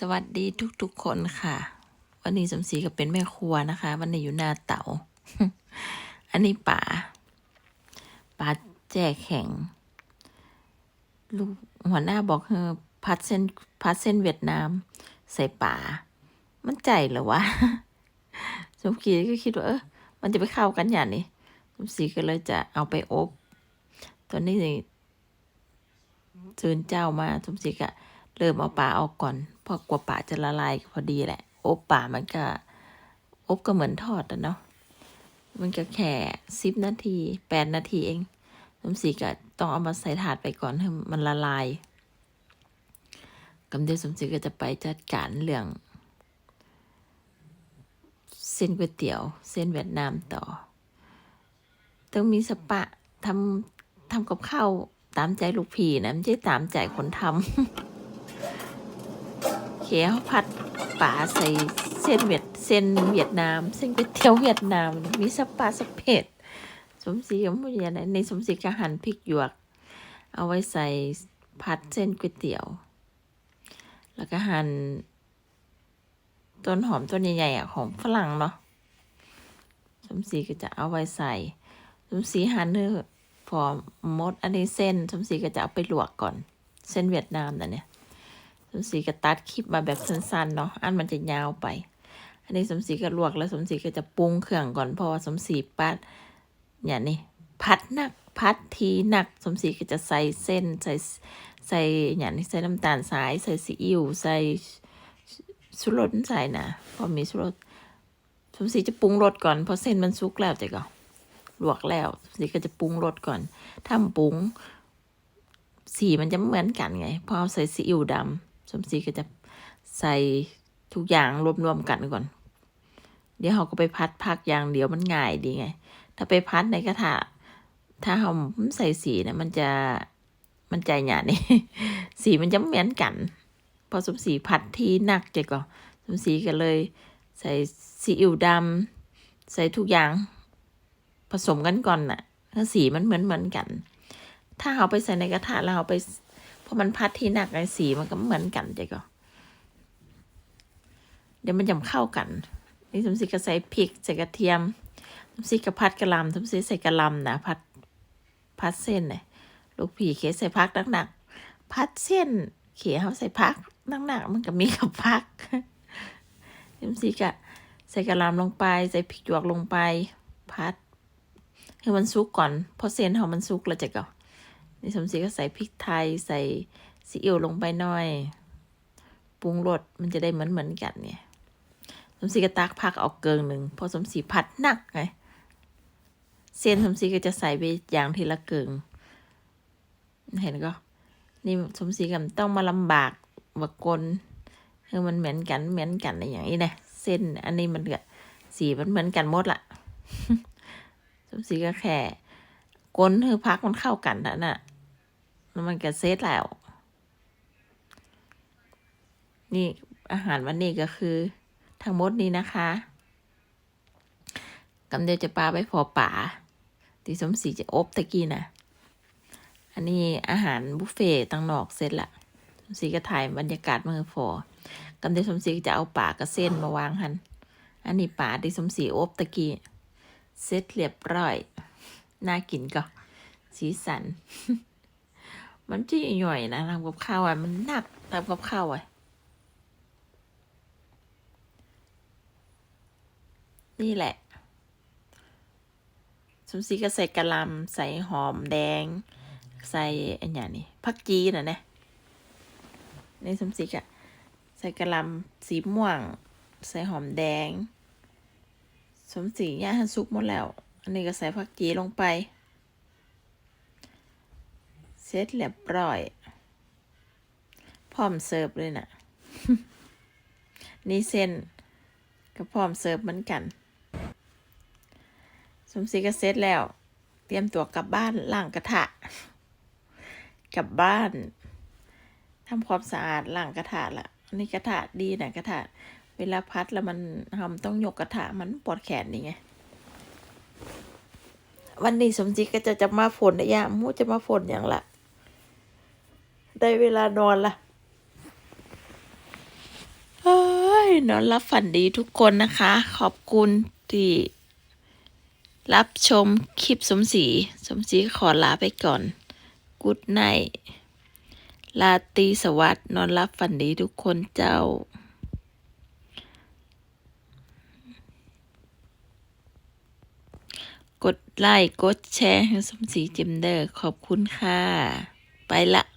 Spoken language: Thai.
สวัสดีทุกๆคนค่ะ วันนี้สมศรีก็เป็นแม่ครัวนะคะ วันนี้อยู่หน้าเตา อันนี้ป่าป่าแจแข็ง ลูกหัวหน้าบอกเออพัดเส้นพัดเส้นเวียดนาม ใส่ป่า มันใจเหรอวะ สมศรีก็คิดว่าเออมันจะไปเข้ากันอย่างนี้สมศรีก็เลยจะเอาไปอบ ตอนนี้เชิญเจ้ามาสมศรีก็ เริ่มเอาป่าออกก่อนเพราะกว่าป่าจะละลายพอดีแหละ อบป่ามันก็ อบก็เหมือนทอดอะเนาะมันก็แค่สิบนาทีแปดนาทีเองน้ำสีก็ต้องเอามาใส่ถาดไปก่อนให้มันละลายกำเดียวสมศรีก็จะไปจัดการเรื่อง เส้นก๋วยเตี๋ยว เส้นเวียดนามต่อ ต้องมีสปะทำทำกับข้าวตามใจลูกพี่นะไม่ใช่ตามใจคนทำ เขียวผัดป่าใส่เส้นเวียดเส้นเวียดนามเส้นก๋วยเตี๋ยวเวียดนาม มีสปาสเผ็ดสมศรีก็ไม่อย่างไรในสมศรีก็หั่นพริกหยวก เอาไว้ใส่ผัดเส้นก๋วยเตี๋ยว แล้วก็หั่นต้นหอมต้นใหญ่ๆอะหอมฝรั่งเนาะสมศรีก็จะเอาไว้ใส่สมศรีหั่นเนื้อพอมดอันนี้เส้นสมศรีก็จะเอาไปลวกก่อน เส้นเวียดนามนะเนี่ย มศรีก็ตัดคลิปมาแบบสั้นๆเนาะ อันมันจะยาวไป อันนี้สมศรีก็ลวกแล้วสมศรีก็จะปรุงเครื่องก่อนเพราะว่าสมศรีปัดอย่างนี้พัดหนักพัดทีหนัก สมศรีก็จะใส่เส้นใส่ใส่อย่างนี้ใส่น้ำตาลสาย ใส่ซีอิ๊วใส่สุรสใส่นะพอมีสุรสสมศรีจะปรุงรสก่อนเพราะเส้นมันสุกแล้วจ้ะก็ลวกแล้วสมศรีก็จะปรุงรสก่อนถ้าปรุงสีมันจะไม่เหมือนกันไง พอเอาใส่ซีอิ๊วดำ สมศรีก็จะใส่ทุกอย่างรวมๆกันก่อน เดี๋ยวเราก็ไปพัดพักอย่างเดียวมันง่ายดีไง ถ้าไปพัดในกระทะถ้าเราใส่สีเนี่ยมันจะมันใจหยาดนี่สีมันจะไม่เหมือนกัน พอสมศรีพัดที่หนักใจก็สมศรีก็เลย ใส่ซีอิ๊วดำใส่ทุกอย่าง ผสมกันก่อนน่ะถ้าสีมันเหมือนเหมือนกัน ถ้าเอาไปใส่ในกระทะแล้วเอาไป เพราะมันพัดที่หนักไอ้สีมันก็เหมือนกันใจก็เดี๋ยวมันจะเข้ากัน นี่สมศรีก็ใส่พริกใส่กระเทียมสมศรีก็พัดกระลำสมศรีใส่กระลำนะพัดพัดเส้นเนี่ยลูกผีเคใส่พักหนักๆพัดเส้น เขียเขาใส่พักหนักๆมันก็มีกับพักสมศรีก็ใส่กระลำลงไป ใส่พริกหยวกลงไป พัด ให้มันสุกก่อนพราะเส้นเขามันสุกแล้วจะก็ นี่สมศรีก็ใส่พริกไทยใส่ซีอิ๊วลงไปหน่อย ปรุงรสมันจะได้เหมือนเหมือนกันเนี่ย สมศรีก็ตักผักเอาเกิงหนึ่งพอสมศรีผัดหนักไง เส้นสมศรีก็จะใส่ไปอย่างทีละเกิง เห็นก็ นี่สมศรีก็ต้องมาลำบากว่ากลคือมันเหมือนกันเหมือนกันอะไรอย่างนี้นะเส้นอันนี้มันก็สีมันเหมือนกันหมดละสมศรีก็แค่ กลนคือพักมันเข้ากันนั่นน่ะแล้วมันก็เซตแล้ว นี่อาหารวันนี้ก็คือ ทั้งหมดนี้นะคะกำเดียวจะปลาไปพอป่าที่สมศรีจะอบตะกี้นะอันนี้อาหารบุฟเฟ่ต์ตังนอกเสร็จละสมศรีก็ถ่ายบรรยากาศมือฟอกำเดียวสมศรีจะเอาป่ากับเส้นมาวางหัน อันนี้ป่าที่สมศรีอบตะกี้ เสร็จเรียบร้อย น่ากินก็สีสัน มันจี้หน่อยนะทำกับข้าวอะ มันหนักทำกับข้าวอะ นี่แหละ สมศรีก็ใส่กะหล่ำใส่หอมแดง ใส่อันอย่างนี้ผักจีน่ะนะนี่สมศรีก็ใส่กะหล่ำสีม่วง ใส่หอมแดง สมศรีย่างให้สุกหมดแล้ว อันนี้ก็ใส่ผักจีลงไป เสร็จเรียบร้อย พร้อมเสิร์ฟเลยนะนี่เส้นก็พร้อมเสิร์ฟเหมือนกัน สมศรีก็เสร็จแล้ว เตรียมตัวกลับบ้านล้างกระทะ กลับบ้านทำความสะอาดล้างกระทะละนนี้กระทะดีนะกระทะ เวลาพัดแล้วมันทำต้องยกกระทะมันปวดแขนนี่ไง วันนี้สมจิตก็จะจะมาฝนนะยามูจะมาฝนอย่างละ ได้เวลานอนละนอนรับฝันดีทุกคนนะคะ ขอบคุณที่รับชมคลิปสมศรีสมศรีขอลาไปก่อนกุดไนลาตีสวัสด์นอนรับฝันดีทุกคนเจ้า ดไลค์ กดแชร์ให้สมศรีจิมเดอร์ ขอบคุณค่ะ ไปละ